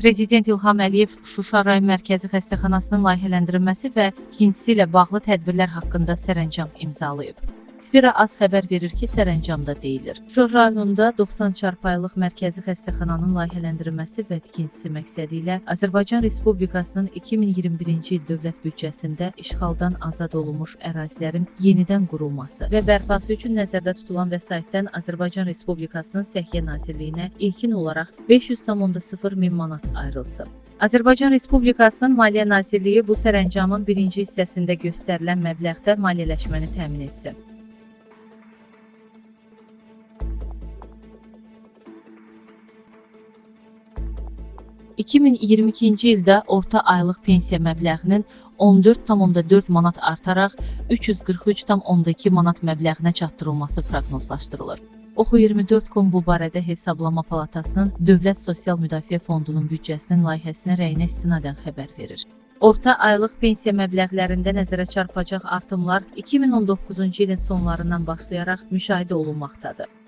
Prezident İlham Əliyev Şuşa rayon mərkəzi xəstəxanasının layihələndirilməsi və tikintisi ilə bağlı tədbirlər haqqında sərəncam imzalayıb. Sfera az xəbər verir ki, sərəncamda deyilir. Şuşa rayonunda 90 çarpayılıq mərkəzi xəstəxananın layihələndirilməsi və tikintisi məqsədi ilə Azərbaycan Respublikasının 2021-ci il dövlət büdcəsində işğaldan azad olunmuş ərazilərin yenidən qurulması və bərpası üçün nəzərdə tutulan vəsaitdən Azərbaycan Respublikasının Səhiyyə Nazirliyinə ilkin olaraq 500,0 min manat ayrılsın. Azərbaycan Respublikasının Maliyyə Nazirliyi bu sərəncamın birinci hissəsində göstərilən məbləğdə maliyyələşməni təmin etsin. ...2022-ci ildə orta aylıq pensiya məbləğinin 14,4 manat artaraq 343,2 manat məbləğinə çatdırılması proqnozlaşdırılır. Oxu24.com bu barədə Hesablama Palatasının Dövlət Sosial Müdafiə Fondunun büdcəsinin layihəsinə rəyinə istinadən xəbər verir. Orta aylıq pensiya məbləğlərində nəzərə çarpacaq artımlar 2019-cu ilin sonlarından başlayaraq müşahidə olunmaqdadır.